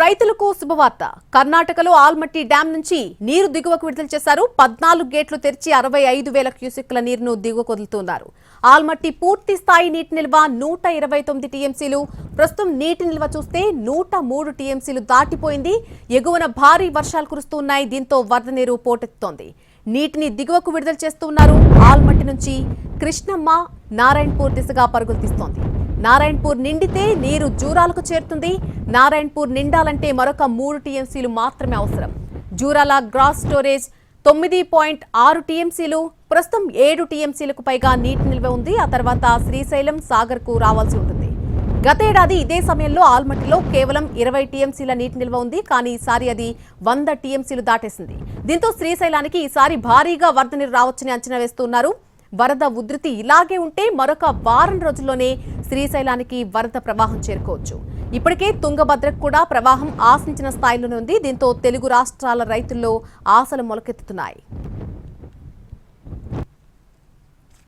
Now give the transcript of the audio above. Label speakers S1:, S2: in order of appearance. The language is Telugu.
S1: రైతులకు శుభవార్త. కర్ణాటకలో ఆల్మట్టి డ్యాం నుంచి నీరు దిగువకు విడుదల చేశారు. పద్నాలుగు గేట్లు తెరిచి అరవై ఐదు వేల క్యూసెక్ల నీరును దిగువకు వదులుతున్నారు. ఆల్మట్టి పూర్తి స్థాయి నీటి నిల్వ నూట ఇరవై తొమ్మిది టీఎంసీలు. ప్రస్తుతం నీటి నిల్వ చూస్తే నూట మూడు టీఎంసీలు దాటిపోయింది. ఎగువన భారీ వర్షాలు కురుస్తున్నాయి దీంతో వరద నీరు పోటెత్తుతోంది. నీటిని దిగువకు విడుదల చేస్తున్నారు ఆల్మట్టి నుంచి కృష్ణమ్మ నారాయణపూర్ దిశగా పరుగులు తీస్తోంది. నారాయణపూర్ నిండితే నీరు జూరాలకు చేరుతుంది. నారాయణపూర్ నిండాలంటే మరొక మూడు టీఎంసీలు మాత్రమే అవసరం. జూరాల గ్రాస్ స్టోరేజ్ తొమ్మిది పాయింట్ ఆరు టీఎంసీలు ప్రస్తుతం ఏడు టీఎంసీలకు పైగా నీటి నిల్వ ఉంది. ఆ తర్వాత శ్రీశైలం సాగర్కు రావాల్సి ఉంటుంది. గతేడాది ఇదే సమయంలో ఆల్మట్టిలో కేవలం ఇరవై టీఎంసీల నీటి నిల్వ ఉంది. కానీ ఈసారి అది వంద టీఎంసీలు దాటేసింది. దీంతో శ్రీశైలానికి ఈసారి భారీగా వరద నీరు రావచ్చని అంచనా వేస్తున్నారు వరద ఉధృతి ఇలాగే ఉంటే మరొక వారం రోజుల్లోనే శ్రీశైలానికి వరద ప్రవాహం చేరుకోవచ్చు. ఇప్పటికే తుంగభద్రకు కూడా ప్రవాహం ఆశించిన స్థాయిలోనే ఉంది. దీంతో తెలుగు రాష్ట్రాల రైతుల్లో ఆశలు మొలకెత్తుతున్నాయి.